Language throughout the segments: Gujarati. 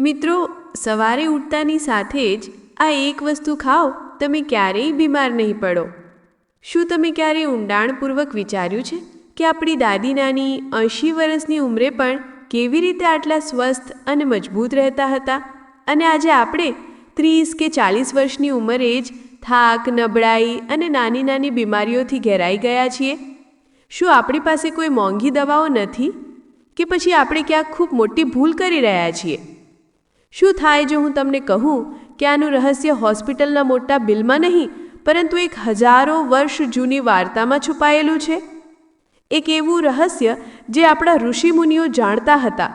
મિત્રો, સવારે ઉઠતાની સાથે જ આ એક વસ્તુ ખાઓ, તમે ક્યારેય બીમાર નહીં પડો. શું તમે ક્યારેય ઊંડાણપૂર્વક વિચાર્યું છે કે આપણી દાદી નાની એંશી વર્ષની ઉંમરે પણ કેવી રીતે આટલા સ્વસ્થ અને મજબૂત રહેતા હતા? અને આજે આપણે ત્રીસ કે ચાલીસ વર્ષની ઉંમરે જ થાક, નબળાઈ અને નાની નાની બીમારીઓથી ઘેરાઈ ગયા છીએ? શું આપણી પાસે કોઈ મોંઘી દવાઓ નથી? કે પછી આપણે ક્યાંક ખૂબ મોટી ભૂલ કરી રહ્યા છીએ? શું થાય જો હું તમને કહું કે આનું રહસ્ય હોસ્પિટલના મોટા બિલમાં નહીં, પરંતુ એક હજારો વર્ષ જૂની વાર્તામાં છુપાયેલું છે? એક એવું રહસ્ય જે આપણા ઋષિમુનિઓ જાણતા હતા.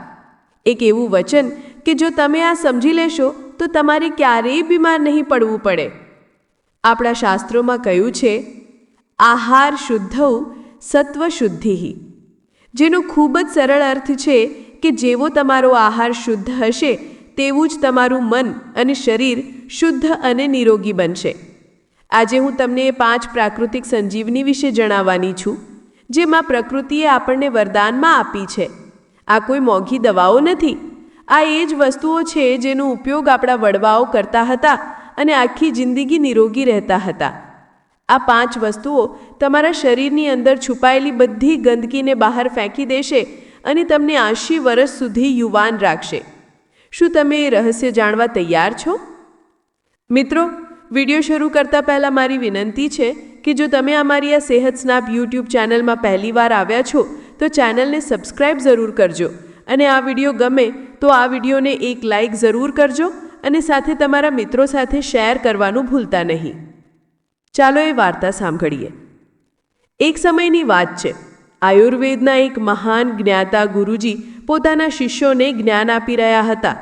એક એવું વચન કે જો તમે આ સમજી લેશો, તો તમારે ક્યારેય બીમાર નહીં પડવું પડે. આપણા શાસ્ત્રોમાં કહ્યું છે, આહાર શુદ્ધૌ સત્વ શુદ્ધિ જેનો ખૂબ જ સરળ અર્થ છે કે જેવો તમારો આહાર શુદ્ધ હશે તેવું જ તમારું મન અને શરીર શુદ્ધ અને નિરોગી બનશે. આજે હું તમને એ પાંચ પ્રાકૃતિક સંજીવની વિશે જણાવવાની છું, જેમાં પ્રકૃતિએ આપણને વરદાનમાં આપી છે. આ કોઈ મોંઘી દવાઓ નથી. આ એ જ વસ્તુઓ છે જેનો ઉપયોગ આપણા વડવાઓ કરતા હતા અને આખી જિંદગી નિરોગી રહેતા હતા. આ પાંચ વસ્તુઓ તમારા શરીરની અંદર છુપાયેલી બધી ગંદકીને બહાર ફેંકી દેશે અને તમને આશી વર્ષ સુધી યુવાન રાખશે. શું તમે એ રહસ્ય જાણવા તૈયાર છો? મિત્રો, વીડિયો શરૂ કરતાં પહેલાં મારી વિનંતી છે કે જો તમે અમારી આ સેહત સ્નાપ યુટ્યુબ ચેનલમાં પહેલીવાર આવ્યા છો, તો ચેનલને સબસ્ક્રાઇબ જરૂર કરજો અને આ વીડિયો ગમે તો આ વિડીયોને એક લાઇક જરૂર કરજો અને સાથે તમારા મિત્રો સાથે શેર કરવાનું ભૂલતા નહીં. ચાલો એ વાર્તા સાંભળીએ. એક સમયની વાત છે. આયુર્વેદના એક મહાન જ્ઞાતા ગુરુજી પોતાના શિષ્યોને જ્ઞાન આપી રહ્યા હતા.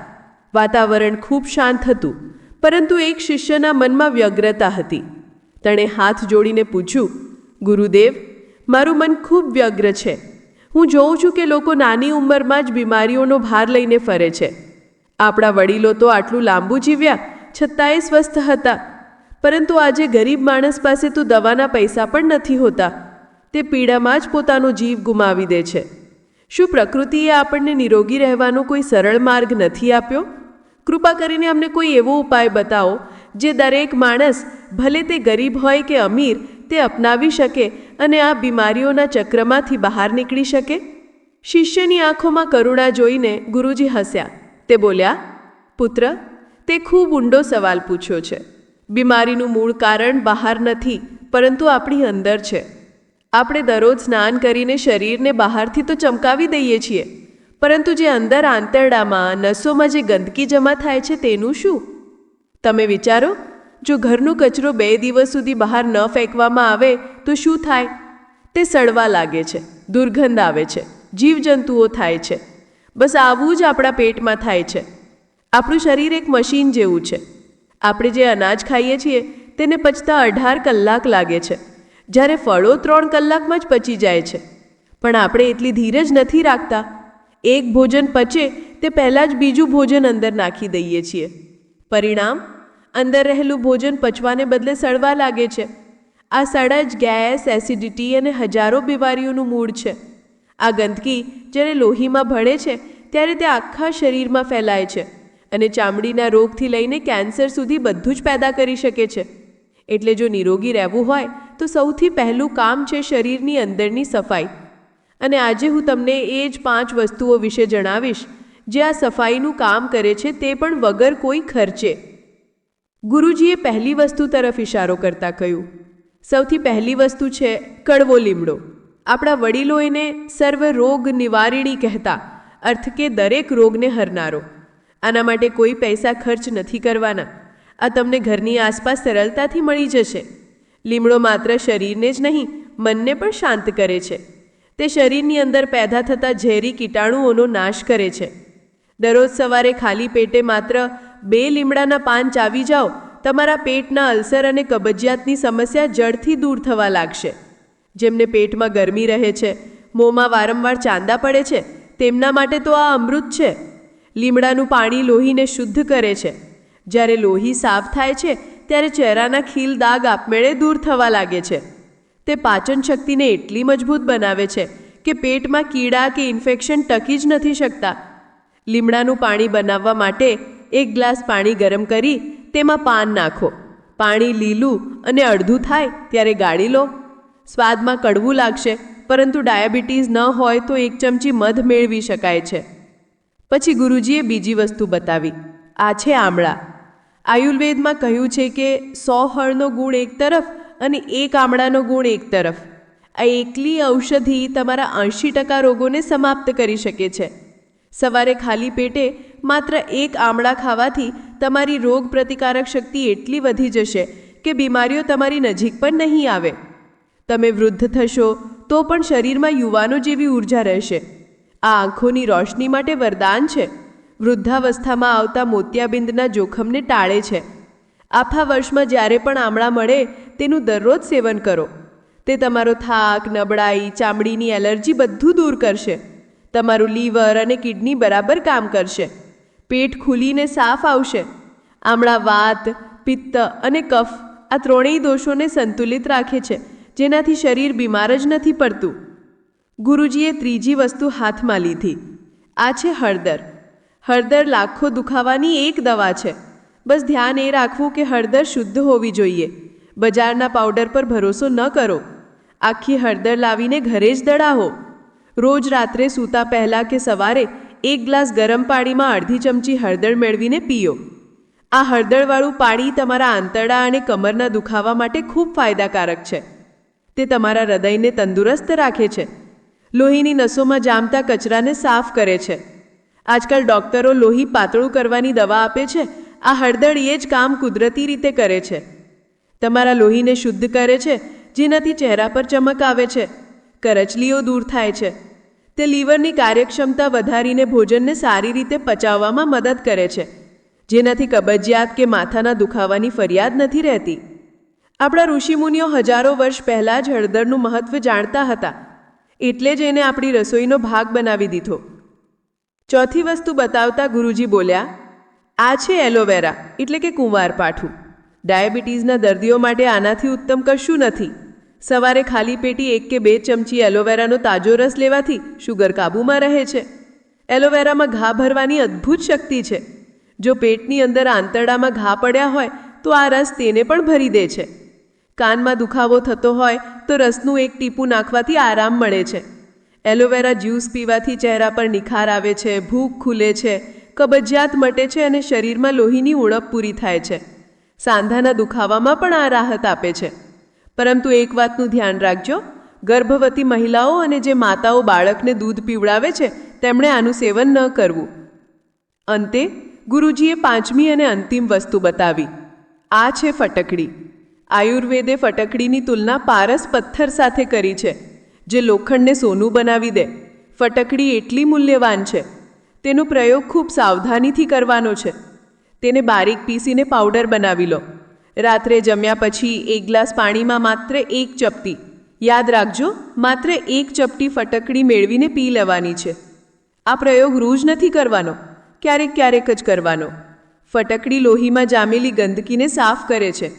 વાતાવરણ ખૂબ શાંત હતું, પરંતુ એક શિષ્યના મનમાં વ્યગ્રતા હતી. તેણે હાથ જોડીને પૂછ્યું, ગુરુદેવ, મારું મન ખૂબ વ્યગ્ર છે. હું જોઉં છું કે લોકો નાની ઉંમરમાં જ બીમારીઓનો ભાર લઈને ફરે છે. આપણા વડીલો તો આટલું લાંબુ જીવ્યા, છતાંય સ્વસ્થ હતા. પરંતુ આજે ગરીબ માણસ પાસે તો દવાના પૈસા પણ નથી હોતા. તે પીડામાં જ પોતાનો જીવ ગુમાવી દે છે. શું પ્રકૃતિએ આપણને નિરોગી રહેવાનો કોઈ સરળ માર્ગ નથી આપ્યો? કૃપા કરીને અમને કોઈ એવો ઉપાય બતાવો, જે દરેક માણસ, ભલે તે ગરીબ હોય કે અમીર, તે અપનાવી શકે અને આ બીમારીઓના ચક્રમાંથી બહાર નીકળી શકે? શિષ્યની આંખોમાં કરુણા જોઈને ગુરુજી હસ્યા. તે બોલ્યા, પુત્ર, તે ખૂબ ઊંડો સવાલ પૂછ્યો છે. બીમારીનું મૂળ કારણ બહાર નથી, પરંતુ આપણી અંદર છે. આપણે દરરોજ સ્નાન કરીને શરીરને બહારથી તો ચમકાવી દઈએ છીએ. પરંતુ જે અંદર આંતરડામાં, નસોમાં જે ગંદકી જમા થાય છે તેનું શું? તમે વિચારો, જો ઘરનો કચરો બે દિવસ સુધી બહાર ન ફેંકવામાં આવે, તો શું થાય? તે સડવા લાગે છે, દુર્ગંધ આવે છે, જીવજંતુઓ થાય છે. બસ આવું જ આપણા પેટમાં થાય છે. આપણું શરીર એક મશીન જેવું છે. આપણે જે અનાજ ખાઈએ છીએ, તેને પચતા અઢાર કલાક લાગે છે. જ્યારે ફળો ત્રણ કલાકમાં જ પચી જાય છે. પણ આપણે એટલી ધીરજ નથી રાખતા. એક ભોજન પચે તે પહેલાં જ બીજું ભોજન અંદર નાખી દઈએ છીએ. પરિણામ? અંદર રહેલું ભોજન પચવાને બદલે સડવા લાગે છે. આ સડજ ગેસ, એસિડિટી અને હજારો બીમારીઓનું મૂળ છે. આ ગંદકી જ્યારે લોહીમાં ભળે છે, ત્યારે તે આખા શરીરમાં ફેલાય છે અને ચામડીના રોગથી લઈને કેન્સર સુધી બધું જ પેદા કરી શકે છે. એટલે જો નિરોગી રહેવું હોય તો સૌથી પહેલું કામ છે શરીરની અંદરની સફાઈ. અને આજે હું તમને એ જ પાંચ વસ્તુઓ વિશે જણાવીશ, જે આ સફાઈનું કામ કરે છે તે પણ વગર કોઈ ખર્ચે. ગુરુજીએ પહેલી વસ્તુ તરફ ઇશારો કરતા કહ્યું, સૌથી પહેલી વસ્તુ છે કડવો લીમડો. આપણા વડીલો એને સર્વ રોગ નિવારિણી કહેતા, અર્થ કે દરેક રોગને હરનારો. આના માટે કોઈ પૈસા ખર્ચ નથી કરવાના. આ તમને ઘરની આસપાસ સરળતાથી મળી જશે. લીમડો માત્ર શરીરને જ નહીં, મનને પણ શાંત કરે છે. તે શરીરની અંદર પેદા થતા ઝેરી કીટાણુઓનો નાશ કરે છે. દરરોજ સવારે ખાલી પેટે માત્ર બે લીમડાના પાન ચાવી જાઓ, તમારા પેટના અલ્સર અને કબજિયાતની સમસ્યા જડથી દૂર થવા લાગશે. જેમને પેટમાં ગરમી રહે છે, મોંમાં વારંવાર ચાંદા પડે છે, તેમના માટે તો આ અમૃત છે. લીમડાનું પાણી લોહીને શુદ્ધ કરે છે. જ્યારે લોહી સાફ થાય છે ત્યારે ચહેરાના ખીલ દાગ આપમેળે દૂર થવા લાગે છે. તે પાચન શક્તિને એટલી મજબૂત બનાવે છે કે પેટમાં કીડા કે ઇન્ફેક્શન ટકી જ નથી શકતા. લીમડાનું પાણી બનાવવા માટે એક ગ્લાસ પાણી ગરમ કરી તેમાં પાન નાખો. પાણી લીલું અને અડધું થાય ત્યારે ગાળી લો. સ્વાદમાં કડવું લાગશે, પરંતુ ડાયાબિટીસ ન હોય તો એક ચમચી મધ મેળવી શકાય છે. પછી ગુરુજીએ બીજી વસ્તુ બતાવી. આ છે આમળા. આયુર્વેદમાં કહ્યું છે કે સો હળનો ગુણ એક તરફ અને એક આમળાનો ગુણ એક તરફ. આ એકલી ઔષધિ તમારા એંશી ટકા રોગોને સમાપ્ત કરી શકે છે. સવારે ખાલી પેટે માત્ર એક આમળા ખાવાથી તમારી રોગ પ્રતિકારક શક્તિ એટલી વધી જશે કે બીમારીઓ તમારી નજીક પણ નહીં આવે. તમે વૃદ્ધ થશો તો પણ શરીરમાં યુવાનો જેવી ઊર્જા રહેશે. આ આંખોની રોશની માટે વરદાન છે. વૃદ્ધાવસ્થામાં આવતા મોતિયાબિંદના જોખમને ટાળે છે. આખા વર્ષમાં જ્યારે પણ આમળા મળે, તેનું દરરોજ સેવન કરો. તે તમારો થાક, નબળાઈ, ચામડીની એલર્જી બધું દૂર કરશે. તમારું લીવર અને કિડની બરાબર કામ કરશે. પેટ ખુલીને સાફ આવશે. આમળા વાત, પિત્ત અને કફ આ ત્રણેય દોષોને સંતુલિત રાખે છે, જેનાથી શરીર બીમાર જ નથી પડતું. ગુરુજીએ ત્રીજી વસ્તુ હાથમાં લીધી. આ છે હળદર. હળદર લાખો દુખાવાની એક દવા છે. બસ ધ્યાન એ રાખવું કે હળદર શુદ્ધ હોવી જોઈએ. બજારના પાવડર પર ભરોસો ન કરો. આખી હળદર લાવીને ઘરે જ દળાવો. રોજ રાત્રે સૂતા પહેલાં કે સવારે એક ગ્લાસ ગરમ પાણીમાં અડધી ચમચી હળદર મેળવીને પીઓ. આ હળદરવાળું પાણી તમારા આંતરડા અને કમરના દુખાવા માટે ખૂબ ફાયદાકારક છે. તે તમારા હૃદયને તંદુરસ્ત રાખે છે. લોહીની નસોમાં જામતા કચરાને સાફ કરે છે. આજકાલ ડૉક્ટરો લોહી પાતળું કરવાની દવા આપે છે. આ હળદર એ જ કામ કુદરતી રીતે કરે છે. તમારા લોહીને શુદ્ધ કરે છે, જેનાથી ચહેરા પર ચમક આવે છે. કરચલીઓ દૂર થાય છે. તે લીવરની કાર્યક્ષમતા વધારીને ભોજનને સારી રીતે પચાવવામાં મદદ કરે છે. જેનાથી કબજિયાત કે માથાના દુખાવાની ફરિયાદ નથી રહેતી. આપણા ઋષિમુનિઓ હજારો વર્ષ પહેલાં જ હળદરનું મહત્વ જાણતા હતા. એટલે જ એને આપણી રસોઈનો ભાગ બનાવી દીધો. ચોથી વસ્તુ બતાવતા ગુરુજી બોલ્યા, આ છે એલોવેરા, એટલે કે કુંવારપાઠું ડાયાબિટીસના દર્દીઓ માટે આનાથી ઉત્તમ કશું નથી. સવારે ખાલી પેટી એક કે બે ચમચી એલોવેરાનો તાજો રસ લેવાથી શુગર કાબૂમાં રહે છે. એલોવેરામાં ઘા ભરવાની અદ્ભુત શક્તિ છે. જો પેટની અંદર આંતરડામાં ઘા પડ્યા હોય, તો આ રસ તેને પણ ભરી દે છે. કાનમાં દુખાવો થતો હોય, તો રસનું એક ટીપું નાખવાથી આરામ મળે છે. એલોવેરા જ્યુસ પીવાથી ચહેરા પર નિખાર આવે છે, ભૂખ ખુલે છે, કબજિયાત મટે છે અને શરીરમાં લોહીની ઉણપ પૂરી થાય છે. સાંધાના દુખાવામાં પણ આ રાહત આપે છે. પરંતુ એક વાતનું ધ્યાન રાખજો, ગર્ભવતી મહિલાઓ અને જે માતાઓ બાળકને દૂધ પીવડાવે છે, તેમણે આનું સેવન ન કરવું. અંતે, ગુરુજીએ પાંચમી અને અંતિમ વસ્તુ બતાવી. આ છે ફટકડી. આયુર્વેદે ફટકડીની તુલના પારસ પથ્થર સાથે કરી છે. જે લોખંડને સોનું બનાવી દે. ફટકડી એટલી મૂલ્યવાન છે. તેનો પ્રયોગ ખૂબ સાવધાનીથી કરવાનો છે. તેને બારીક પીસીને પાવડર બનાવી લો. રાત્રે જમ્યા પછી એક ગ્લાસ પાણીમાં માત્ર એક ચપટી. યાદ રાખજો, માત્ર એક ચપટી ફટકડી મેળવીને પી લેવાની છે. આ પ્રયોગ રોજ નથી કરવાનો, ક્યારેક ક્યારેક જ કરવાનો. ફટકડી લોહીમાં જામેલી ગંદકીને સાફ કરે છે.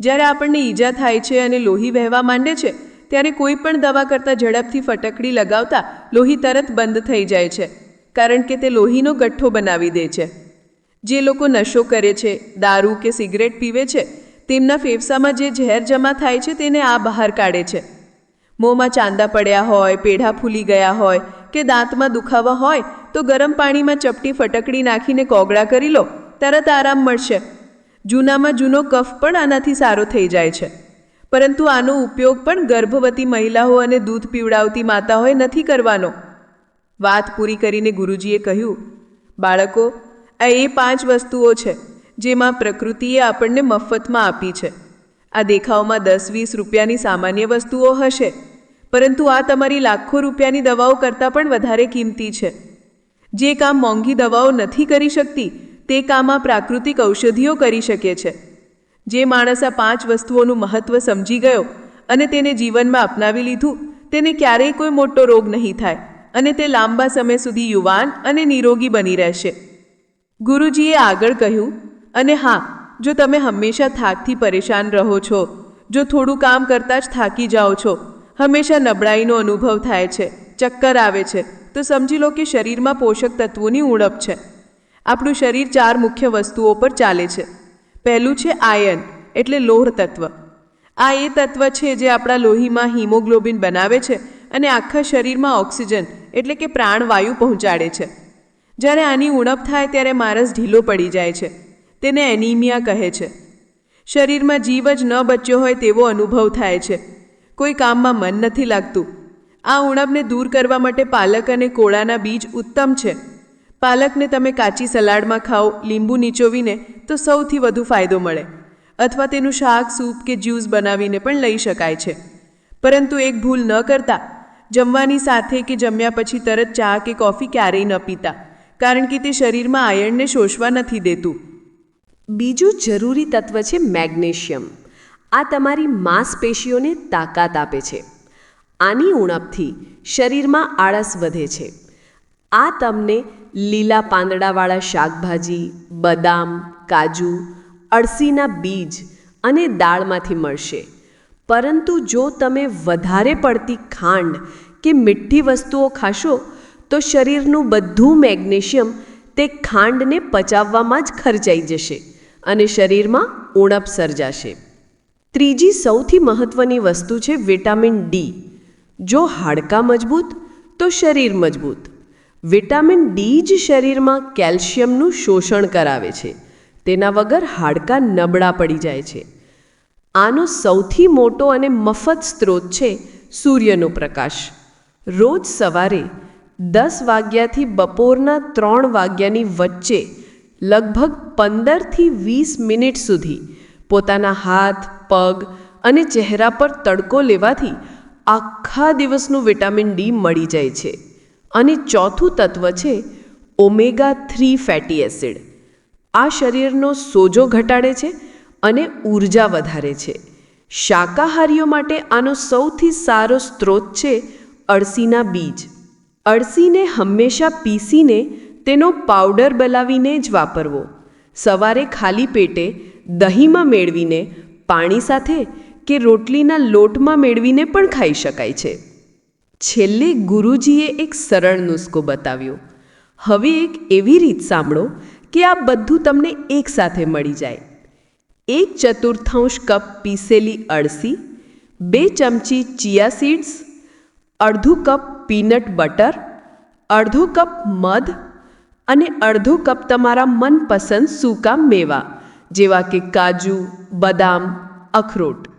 જ્યારે આપણને ઈજા થાય છે અને લોહી વહેવા માંડે છે ત્યારે કોઈ પણ દવા કરતાં ઝડપથી ફટકડી લગાવતા લોહી તરત બંધ થઈ જાય છે, કારણ કે તે લોહીનો ગઠ્ઠો બનાવી દે છે. જે લોકો નશો કરે છે, દારૂ કે સિગરેટ પીવે છે, તેમના ફેફસામાં જે ઝેર જમા થાય છે તેને આ બહાર કાઢે છે. મોંમાં ચાંદા પડ્યા હોય, પેઢા ફૂલી ગયા હોય કે દાંતમાં દુખાવા હોય, તો ગરમ પાણીમાં ચપટી ફટકડી નાખીને કોગળા કરી લો, તરત આરામ મળશે. જૂનામાં જૂનો કફ પણ આનાથી સારો થઈ જાય છે. પરંતુ આનો ઉપયોગ પણ ગર્ભવતી મહિલાઓ અને દૂધ પીવડાવતી માતાઓએ નથી કરવાનો. વાત પૂરી કરીને ગુરુજીએ કહ્યું, બાળકો, આ એ પાંચ વસ્તુઓ છે જેમાં પ્રકૃતિએ આપણને મફતમાં આપી છે. આ દેખાવમાં દસ વીસ રૂપિયાની સામાન્ય વસ્તુઓ હશે, પરંતુ આ તમારી લાખો રૂપિયાની દવાઓ કરતાં પણ વધારે કિંમતી છે. જે કામ મોંઘી દવાઓ નથી કરી શકતી, તે કામ આ પ્રાકૃતિક ઔષધિઓ કરી શકે છે. જે માણસ આ પાંચ વસ્તુઓનું મહત્ત્વ સમજી ગયો અને તેને જીવનમાં અપનાવી લીધું, તેને ક્યારેય કોઈ મોટો રોગ નહીં થાય અને તે લાંબા સમય સુધી યુવાન અને નિરોગી બની રહેશે. ગુરુજીએ આગળ કહ્યું, અને હા, જો તમે હંમેશા થાકથી પરેશાન રહો છો, જો થોડું કામ કરતાં જ થાકી જાઓ છો, હંમેશા નબળાઈનો અનુભવ થાય છે, ચક્કર આવે છે, તો સમજી લો કે શરીરમાં પોષક તત્વોની ઉણપ છે. આપણું શરીર ચાર મુખ્ય વસ્તુઓ પર ચાલે છે. પહેલું છે આયન, એટલે લોહ તત્વ. આ એ તત્વ છે જે આપણા લોહીમાં હિમોગ્લોબિન બનાવે છે અને આખા શરીરમાં ઓક્સિજન, એટલે કે પ્રાણવાયુ પહોંચાડે છે. જ્યારે આની ઉણપ થાય ત્યારે માણસ ઢીલો પડી જાય છે. તેને એનિમિયા કહે છે. શરીરમાં જીવ જ ન બચ્યો હોય તેવો અનુભવ થાય છે. કોઈ કામમાં મન નથી લાગતું. આ ઉણપને દૂર કરવા માટે પાલક અને કોળાના બીજ ઉત્તમ છે. પાલકને તમે કાચી સલાડમાં ખાઓ, લીંબુ નીચોવીને, તો સૌથી વધુ ફાયદો મળે. અથવા તેનું શાક, સૂપ કે જ્યુસ બનાવીને પણ લઈ શકાય છે. પરંતુ એક ભૂલ ન કરતા, જમવાની સાથે કે જમ્યા પછી તરત ચા કે કોફી ક્યારેય ન પીતા, કારણ કે તે શરીરમાં આયર્નને શોષવા નથી દેતું. બીજું જરૂરી તત્વ છે મેગ્નેશિયમ. આ તમારી માંસપેશીઓને તાકાત આપે છે. આની ઉણપથી શરીરમાં આળસ વધે છે. આ તમને લીલા પાંદડાવાળા શાકભાજી, બદામ, કાજુ, અળસીના બીજ અને દાળમાંથી મળશે. પરંતુ જો તમે વધારે પડતી ખાંડ કે મીઠી વસ્તુઓ ખાશો, તો શરીરનું બધું મેગ્નેશિયમ તે ખાંડને પચાવવામાં જ ખર્ચાઈ જશે અને શરીરમાં ઉણપ સર્જાશે. ત્રીજી સૌથી મહત્ત્વની વસ્તુ છે વિટામિન ડી. જો હાડકાં મજબૂત, તો શરીર મજબૂત. વિટામિન ડી જ શરીરમાં કેલ્શિયમનું શોષણ કરાવે છે. તેના વગર હાડકાં નબળા પડી જાય છે. આનો સૌથી મોટો અને મફત સ્ત્રોત છે સૂર્યનો પ્રકાશ. રોજ સવારે દસ વાગ્યાથી બપોરના ત્રણ વાગ્યાની વચ્ચે લગભગ પંદરથી વીસ મિનિટ સુધી પોતાના હાથ, પગ અને ચહેરા પર તડકો લેવાથી આખા દિવસનું વિટામિન ડી મળી જાય છે. અને ચોથું તત્વ છે ઓમેગા થ્રી ફેટી એસિડ. આ શરીરનો સોજો ઘટાડે છે અને ઊર્જા વધારે છે. શાકાહારીઓ માટે આનો સૌથી સારો સ્ત્રોત છે અળસીના બીજ. અળસીને હંમેશા પીસીને તેનો પાવડર બનાવીને જ વાપરવો. સવારે ખાલી પેટે દહીંમાં મેળવીને, પાણી સાથે કે રોટલીના લોટમાં મેળવીને પણ ખાઈ શકાય છે. છેલ્લે ગુરુજીએ એક સરળ નુસ્ખો બતાવ્યો. હવે એક એવી રીત સાંભળો કે આ બધું તમને એકસાથે મળી જાય. એક ચતુર્થાંશ કપ પીસેલી અળસી, બે ચમચી ચિયા સીડ્સ, અડધું કપ પીનટ બટર, અડધો કપ મધ અને અડધો કપ તમારા મનપસંદ સૂકા મેવા, જેવા કે કાજુ, બદામ, અખરોટ.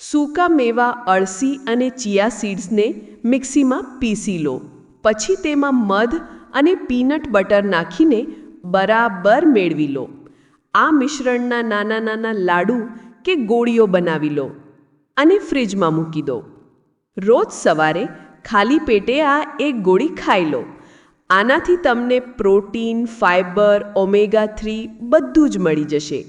સૂકા મેવા, અળસી અને ચિયા સીડ્સને મિક્સીમાં પીસી લો. પછી તેમાં મધ અને પીનટ બટર નાખીને બરાબર મેળવી લો. આ મિશ્રણના નાના નાના લાડુ કે ગોળીઓ બનાવી લો અને ફ્રીજમાં મૂકી દો. રોજ સવારે ખાલી પેટે આ એક ગોળી ખાઈ લો. આનાથી તમને પ્રોટીન ફાઇબર ઓમેગા થ્રી બધું જ મળી જશે.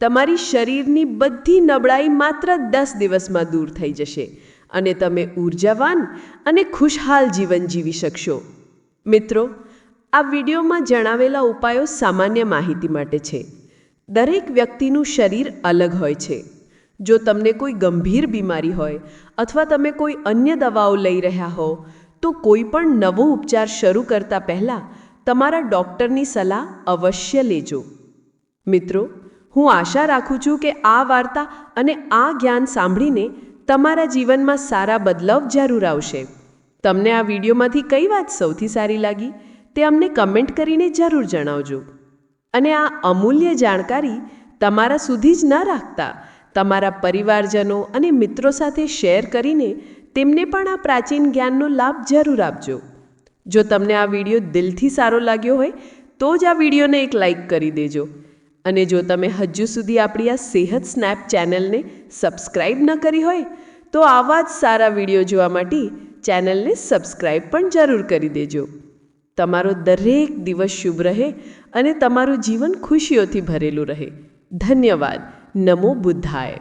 તમારી શરીરની બધી નબળાઈ માત્ર દસ દિવસમાં દૂર થઈ જશે અને તમે ઉર્જાવાન અને ખુશહાલ જીવન જીવી શકશો. મિત્રો, આ વિડીયોમાં જણાવેલા ઉપાયો સામાન્ય માહિતી માટે છે. દરેક વ્યક્તિનું શરીર અલગ હોય છે. જો તમને કોઈ ગંભીર બીમારી હોય અથવા તમે કોઈ અન્ય દવાઓ લઈ રહ્યા હો, તો કોઈ પણ નવો ઉપચાર શરૂ કરતા પહેલાં તમારા ડૉક્ટરની સલાહ અવશ્ય લેજો. મિત્રો હું આશા રાખું છું કે આ વાર્તા અને આ જ્ઞાન સાંભળીને તમારા જીવનમાં સારા બદલાવ જરૂર આવશે. તમને આ વિડીયોમાંથી કઈ વાત સૌથી સારી લાગી તે અમને કમેન્ટ કરીને જરૂર જણાવજો. અને આ અમૂલ્ય જાણકારી તમારા સુધી જ ન રાખતા તમારા પરિવારજનો અને મિત્રો સાથે શેર કરીને તેમને પણ આ પ્રાચીન જ્ઞાનનો લાભ જરૂર આપજો. જો તમને આ વીડિયો દિલથી સારો લાગ્યો હોય તો જ આ વિડીયોને એક લાઈક કરી દેજો. અને જો તમે હજુ સુધી આપણી આ સેહત સ્નેપ ચેનલને સબસ્ક્રાઈબ ન કરી હોય, તો આવા જ સારા વીડિયો જોવા માટે ચેનલને સબસ્ક્રાઈબ પણ જરૂર કરી દેજો. તમારો દરેક દિવસ શુભ રહે અને તમારું જીવન ખુશીઓથી ભરેલું રહે. ધન્યવાદ. નમો બુદ્ધાય.